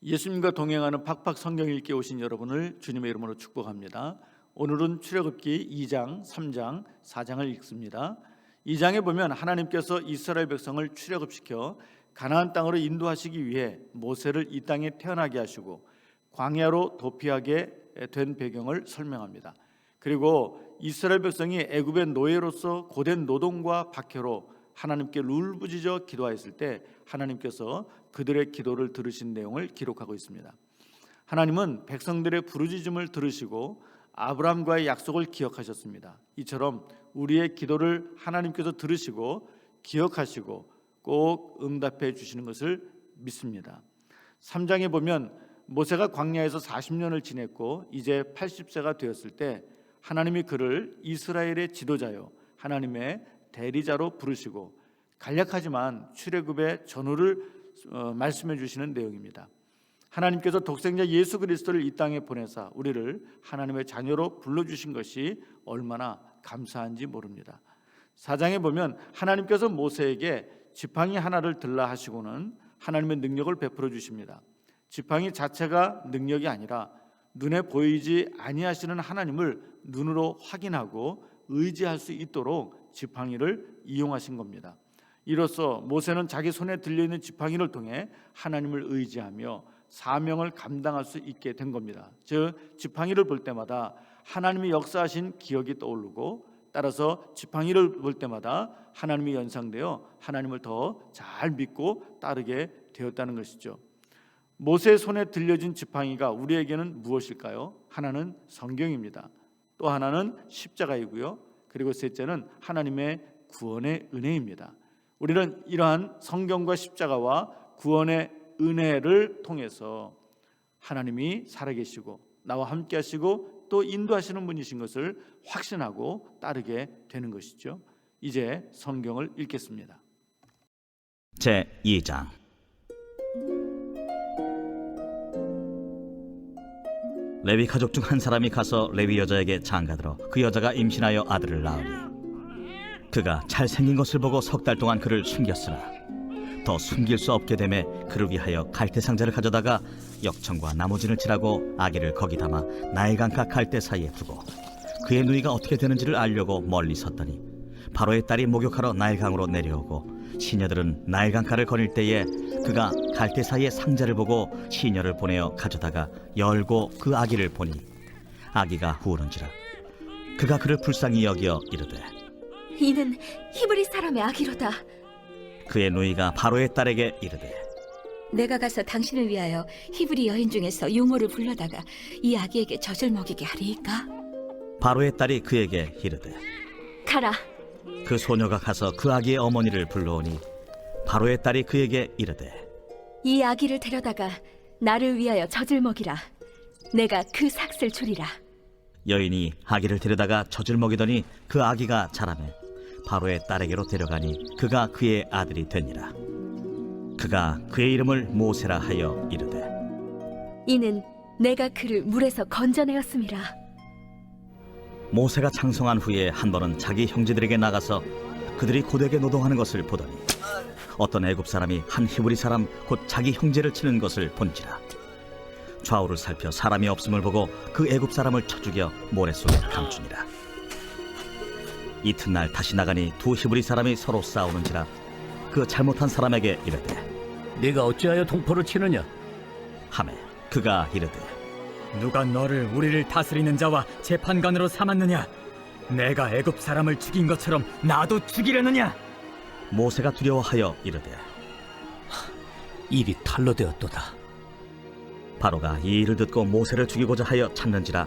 예수님과 동행하는 팍팍 성경 읽기 오신 여러분을 주님의 이름으로 축복합니다. 오늘은 출애굽기 2장, 3장, 4장을 읽습니다. 2장에 보면 하나님께서 이스라엘 백성을 출애굽시켜 가나안 땅으로 인도하시기 위해 모세를 이 땅에 태어나게 하시고 광야로 도피하게 된 배경을 설명합니다. 그리고 이스라엘 백성이 애굽의 노예로서 고된 노동과 박해로 하나님께 룰부짖어 기도하였을 때 하나님께서 그들의 기도를 들으신 내용을 기록하고 있습니다. 하나님은 백성들의 부르짖음을 들으시고 아브라함과의 약속을 기억하셨습니다. 이처럼 우리의 기도를 하나님께서 들으시고 기억하시고 꼭 응답해 주시는 것을 믿습니다. 3장에 보면 모세가 광야에서 40년을 지냈고 이제 80세가 되었을 때 하나님이 그를 이스라엘의 지도자요 하나님의 대리자로 부르시고 간략하지만 출애굽의 전후를 어, 말씀해 주시는 내용입니다. 하나님께서 독생자 예수 그리스도를 이 땅에 보내사 우리를 하나님의 자녀로 불러 주신 것이 얼마나 감사한지 모릅니다. 사장에 보면 하나님께서 모세에게 지팡이 하나를 들라 하시고는 하나님의 능력을 베풀어 주십니다. 지팡이 자체가 능력이 아니라 눈에 보이지 아니하시는 하나님을 눈으로 확인하고 의지할 수 있도록 지팡이를 이용하신 겁니다. 이로써 모세는 자기 손에 들려 있는 지팡이를 통해 하나님을 의지하며 사명을 감당할 수 있게 된 겁니다. 즉 지팡이를 볼 때마다 하나님이 역사하신 기억이 떠오르고 따라서 지팡이를 볼 때마다 하나님이 연상되어 하나님을 더 잘 믿고 따르게 되었다는 것이죠. 모세의 손에 들려진 지팡이가 우리에게는 무엇일까요? 하나는 성경입니다. 또 하나는 십자가이고요. 그리고 셋째는 하나님의 구원의 은혜입니다. 우리는 이러한 성경과 십자가와 구원의 은혜를 통해서 하나님이 살아계시고 나와 함께 하시고 또 인도하시는 분이신 것을 확신하고 따르게 되는 것이죠. 이제 성경을 읽겠습니다. 제 2장 레위 가족 중 한 사람이 가서 레위 여자에게 장가들어 그 여자가 임신하여 아들을 낳으니 그가 잘생긴 것을 보고 석 달 동안 그를 숨겼으나 더 숨길 수 없게 되매 그를 위하여 갈대 상자를 가져다가 역청과 나무진을 칠하고 아기를 거기 담아 나일강가 갈대 사이에 두고 그의 누이가 어떻게 되는지를 알려고 멀리 섰더니 바로의 딸이 목욕하러 나일강으로 내려오고 시녀들은 나일강가를 거닐 때에 그가 갈대 사이에 상자를 보고 시녀를 보내어 가져다가 열고 그 아기를 보니 아기가 우는지라 그가 그를 불쌍히 여기어 이르되 이는 히브리 사람의 아기로다. 그의 누이가 바로의 딸에게 이르되 내가 가서 당신을 위하여 히브리 여인 중에서 유모를 불러다가 이 아기에게 젖을 먹이게 하리이까? 바로의 딸이 그에게 이르되 가라. 그 소녀가 가서 그 아기의 어머니를 불러오니 바로의 딸이 그에게 이르되 이 아기를 데려다가 나를 위하여 젖을 먹이라. 내가 그 삭슬 주리라. 여인이 아기를 데려다가 젖을 먹이더니 그 아기가 자라매 바로의 딸에게로 데려가니 그가 그의 아들이 되니라 그가 그의 이름을 모세라 하여 이르되 이는 내가 그를 물에서 건져내었음이라. 모세가 창성한 후에 한 번은 자기 형제들에게 나가서 그들이 고되게 노동하는 것을 보더니 어떤 애굽 사람이 한 히브리 사람 곧 자기 형제를 치는 것을 본지라 좌우를 살펴 사람이 없음을 보고 그 애굽 사람을 쳐 죽여 모래 속에 감추니라 이튿날 다시 나가니 두 히브리 사람이 서로 싸우는지라 그 잘못한 사람에게 이르되 네가 어찌하여 동포를 치느냐? 하매 그가 이르되 누가 너를 우리를 다스리는 자와 재판관으로 삼았느냐? 내가 애굽 사람을 죽인 것처럼 나도 죽이려느냐? 모세가 두려워하여 이르되 일이 탈로 되었도다. 바로가 이 일을 듣고 모세를 죽이고자 하여 찾는지라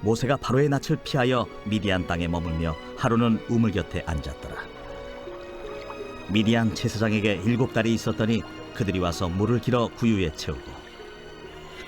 모세가 바로의 낯을 피하여 미디안 땅에 머물며 하루는 우물 곁에 앉았더라 미디안 제사장에게 일곱 딸이 있었더니 그들이 와서 물을 길어 구유에 채우고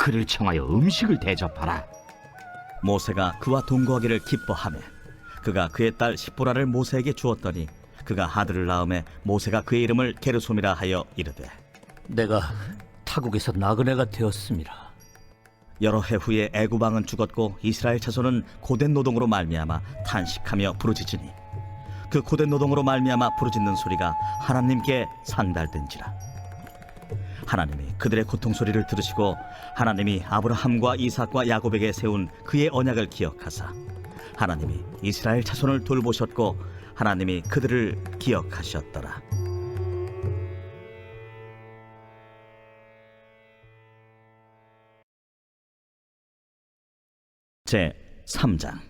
그를 청하여 음식을 대접하라. 모세가 그와 동거하기를 기뻐하며 그가 그의 딸 십보라를 모세에게 주었더니 그가 아들을 낳음에 모세가 그의 이름을 게르솜이라 하여 이르되 내가 타국에서 나그네가 되었습니다. 여러 해 후에 애굽 왕은 죽었고 이스라엘 자손은 고된 노동으로 말미암아 탄식하며 부르짖으니 그 고된 노동으로 말미암아 부르짖는 소리가 하나님께 상달된지라 하나님이 그들의 고통 소리를 들으시고 하나님이 아브라함과 이삭과 야곱에게 세운 그의 언약을 기억하사 하나님이 이스라엘 자손을 돌보셨고 하나님이 그들을 기억하셨더라. 제 3장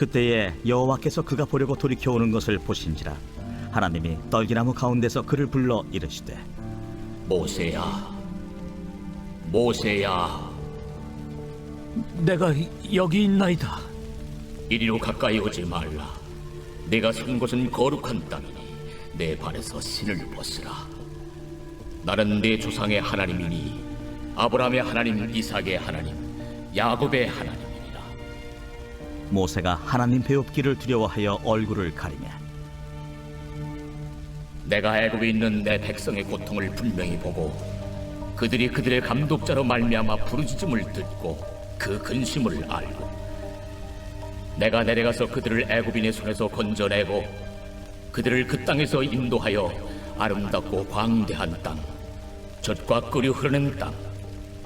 그때에 여호와께서 그가 보려고 돌이켜 오는 것을 보신지라 하나님이 떨기나무 가운데서 그를 불러 이르시되 모세야, 모세야, 내가 여기 있나이다. 이리로 가까이 오지 말라. 내가 선 곳은 거룩한 땅이니 내 발에서 신을 벗으라. 나는 내 조상의 하나님이니 아브라함의 하나님, 이삭의 하나님, 야곱의 하나님이니라. 모세가 하나님 배웁기를 두려워하여 얼굴을 가리며 내가 애굽에 있는 내 백성의 고통을 분명히 보고 그들이 그들의 감독자로 말미암아 부르짖음을 듣고 그 근심을 알고 내가 내려가서 그들을 애굽인의 손에서 건져내고 그들을 그 땅에서 인도하여 아름답고 광대한 땅 젖과 끓이 흐르는 땅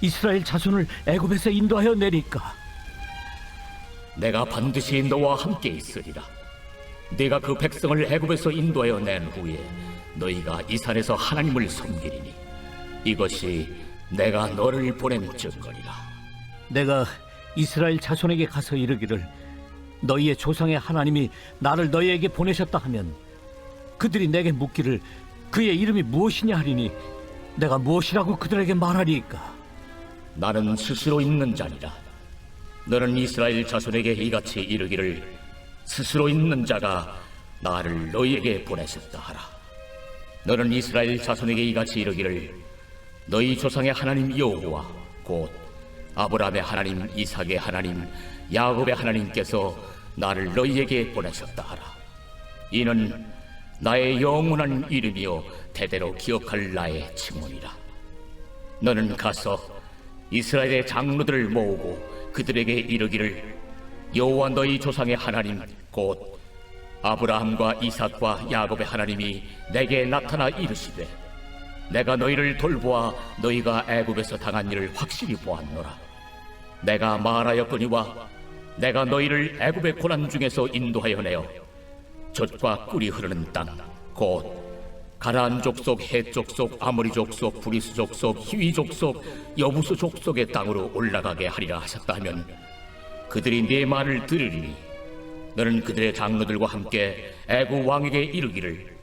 이스라엘 자손을 애굽에서 인도하여 내릴까? 내가 반드시 너와 함께 있으리라. 네가 그 백성을 애굽에서 인도하여 낸 후에 너희가 이 산에서 하나님을 섬기리니 이것이 내가 너를 보낸 증거리라. 내가 이스라엘 자손에게 가서 이르기를 너희의 조상의 하나님이 나를 너희에게 보내셨다 하면 그들이 내게 묻기를 그의 이름이 무엇이냐 하리니 내가 무엇이라고 그들에게 말하리이까 나는 스스로 있는 자니라. 너는 이스라엘 자손에게 이같이 이르기를 스스로 있는 자가 나를 너희에게 보내셨다 하라. 너는 이스라엘 자손에게 이같이 이르기를 너희 조상의 하나님 여호와 곧 아브라함의 하나님, 이삭의 하나님, 야곱의 하나님께서 나를 너희에게 보내셨다 하라. 이는 나의 영원한 이름이요 대대로 기억할 나의 칭언이라. 너는 가서 이스라엘의 장로들을 모으고 그들에게 이르기를 여호와 너희 조상의 하나님 곧 아브라함과 이삭과 야곱의 하나님이 내게 나타나 이르시되 내가 너희를 돌보아 너희가 애굽에서 당한 일을 확실히 보았노라. 내가 말하였거니와 내가 너희를 애굽의 고난 중에서 인도하여 내어 젖과 꿀이 흐르는 땅 곧 가나안 족속, 헷 족속, 아모리 족속, 브리스 족속, 히위 족속, 여부수 족속의 땅으로 올라가게 하리라 하셨다 하면 그들이 네 말을 들으리니 너는 그들의 장로들과 함께 애굽 왕에게 이르기를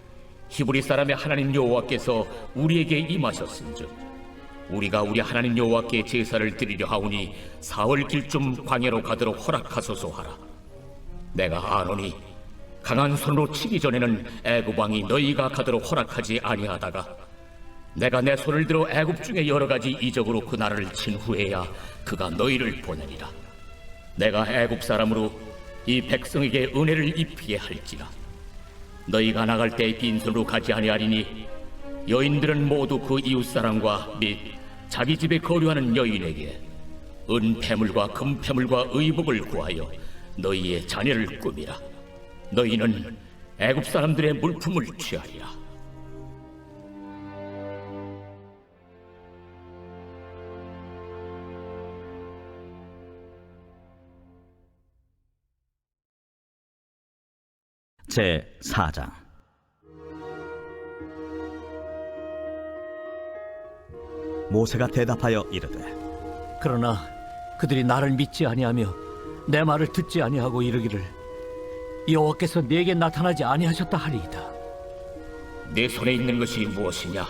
히브리 사람의 하나님 여호와께서 우리에게 임하셨은즉 우리가 우리 하나님 여호와께 제사를 드리려 하오니 사월 길쯤 광야로 가도록 허락하소서 하라. 내가 아노니 강한 손으로 치기 전에는 애굽 왕이 너희가 가도록 허락하지 아니하다가 내가 내 손을 들어 애굽 중에 여러 가지 이적으로 그 나라를 친 후에야 그가 너희를 보내리라 내가 애굽 사람으로 이 백성에게 은혜를 입히게 할지라 너희가 나갈 때 빈손으로 가지 아니하리니 여인들은 모두 그 이웃 사람과 및 자기 집에 거류하는 여인에게 은폐물과 금폐물과 의복을 구하여 너희의 자녀를 꾸미라. 너희는 애굽 사람들의 물품을 취하리라. 제 4장 모세가 대답하여 이르되 그러나 그들이 나를 믿지 아니하며 내 말을 듣지 아니하고 이르기를 여호와께서 내게 나타나지 아니하셨다 하리이다. 내 손에 있는 것이 무엇이냐?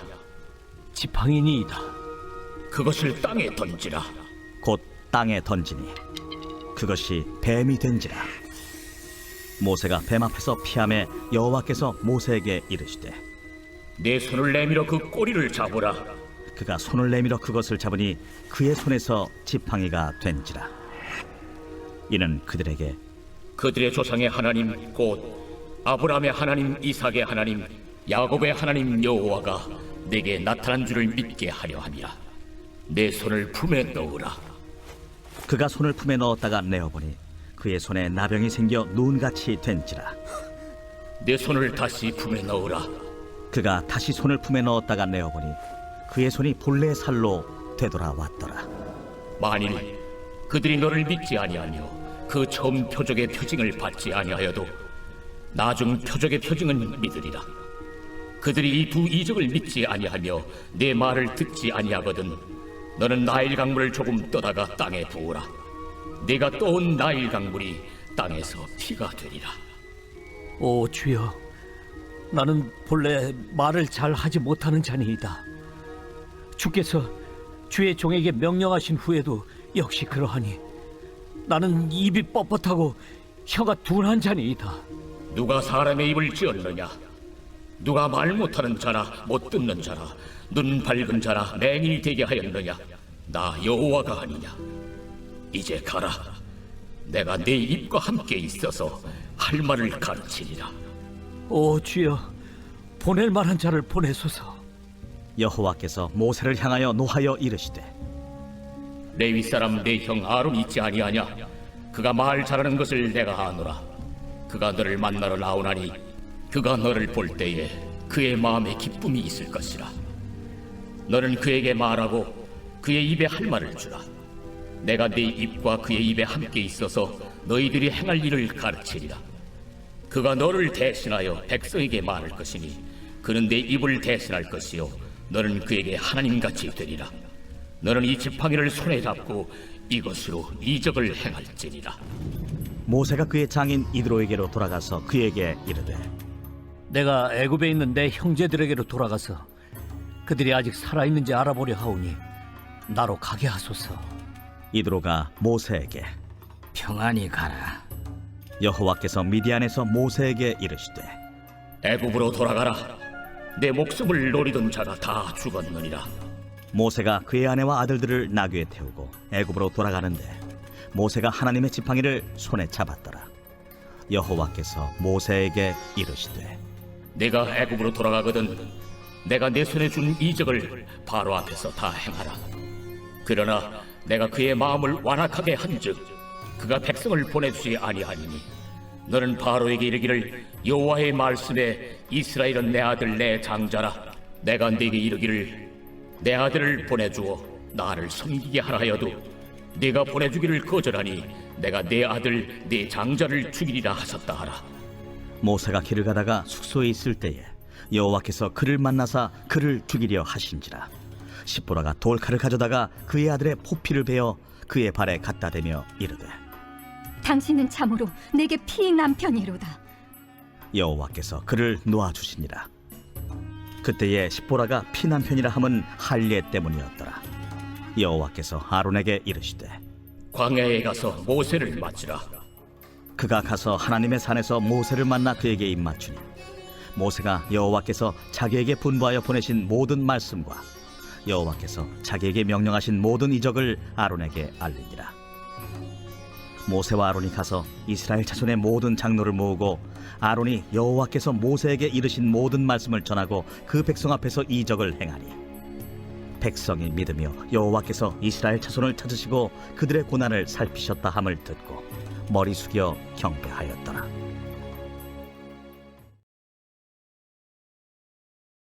지팡이니이다. 그것을 땅에 던지라. 곧 땅에 던지니 그것이 뱀이 된지라 모세가 뱀 앞에서 피함에 여호와께서 모세에게 이르시되 내 손을 내밀어 그 꼬리를 잡으라. 그가 손을 내밀어 그것을 잡으니 그의 손에서 지팡이가 된지라 이는 그들에게 그들의 조상의 하나님 곧 아브라함의 하나님 이삭의 하나님 야곱의 하나님 여호와가 내게 나타난 줄을 믿게 하려 함이라. 내 손을 품에 넣으라. 그가 손을 품에 넣었다가 내어보니 그의 손에 나병이 생겨 눈같이 된지라. 내 손을 다시 품에 넣으라. 그가 다시 손을 품에 넣었다가 내어보니 그의 손이 본래 살로 되돌아왔더라. 만일 그들이 너를 믿지 아니하며 그 처음 표적의 표징을 받지 아니하여도 나중 표적의 표징은 믿으리라. 그들이 이 두 이적을 믿지 아니하며 내 말을 듣지 아니하거든 너는 나일 강물을 조금 떠다가 땅에 부으라. 네가 떠온 나일 강물이 땅에서 피가 되리라. 오 주여, 나는 본래 말을 잘 하지 못하는 자니이다. 주께서 주의 종에게 명령하신 후에도 역시 그러하니 나는 입이 뻣뻣하고 혀가 둔한 자니이다. 누가 사람의 입을 지었느냐? 누가 말 못하는 자나 못 듣는 자나 눈 밝은 자나 맹인이 되게 하였느냐? 나 여호와가 아니냐? 이제 가라. 내가 네 입과 함께 있어서 할 말을 가르치리라. 오 주여, 보낼 만한 자를 보내소서. 여호와께서 모세를 향하여 노하여 이르시되 레위 사람 내 형 아론 있지 아니하냐? 그가 말 잘하는 것을 내가 아노라. 그가 너를 만나러 나오나니 그가 너를 볼 때에 그의 마음에 기쁨이 있을 것이라. 너는 그에게 말하고 그의 입에 할 말을 주라. 내가 네 입과 그의 입에 함께 있어서 너희들이 행할 일을 가르치리라. 그가 너를 대신하여 백성에게 말할 것이니 그는 내 입을 대신할 것이요 너는 그에게 하나님같이 되리라. 너는 이 지팡이를 손에 잡고 이것으로 이적을 행할지니라. 모세가 그의 장인 이드로에게로 돌아가서 그에게 이르되 내가 애굽에 있는 내 형제들에게로 돌아가서 그들이 아직 살아 있는지 알아보려 하오니 나로 가게 하소서. 이드로가 모세에게 평안히 가라. 여호와께서 미디안에서 모세에게 이르시되 애굽으로 돌아가라. 내 목숨을 노리던 자가 다 죽었느니라. 모세가 그의 아내와 아들들을 나귀에 태우고 애굽으로 돌아가는데 모세가 하나님의 지팡이를 손에 잡았더라 여호와께서 모세에게 이르시되 내가 애굽으로 돌아가거든 내가 내 손에 준 이적을 바로 앞에서 다 행하라. 그러나 내가 그의 마음을 완악하게 한즉 그가 백성을 보내주지 아니하니니 너는 바로에게 이르기를 여호와의 말씀에 이스라엘은 내 아들 내 장자라 내가 네게 이르기를 내 아들을 보내주어 나를 섬기게 하라 하여도 네가 보내주기를 거절하니 내가 내 아들 내 장자를 죽이리라 하셨다 하라. 모세가 길을 가다가 숙소에 있을 때에 여호와께서 그를 만나사 그를 죽이려 하신지라. 십보라가 돌칼을 가져다가 그의 아들의 포피를 베어 그의 발에 갖다 대며 이르되 당신은 참으로 내게 피익 남편이로다. 여호와께서 그를 놓아 주시니라 그때에 십보라가 피난편이라 함은 할례 때문이었더라. 여호와께서 아론에게 이르시되 광야에 가서 모세를 맞으라. 그가 가서 하나님의 산에서 모세를 만나 그에게 입맞추니 모세가 여호와께서 자기에게 분부하여 보내신 모든 말씀과 여호와께서 자기에게 명령하신 모든 이적을 아론에게 알리니라 모세와 아론이 가서 이스라엘 자손의 모든 장로를 모으고 아론이 여호와께서 모세에게 이르신 모든 말씀을 전하고 그 백성 앞에서 이적을 행하니 백성이 믿으며 여호와께서 이스라엘 자손을 찾으시고 그들의 고난을 살피셨다 함을 듣고 머리 숙여 경배하였더라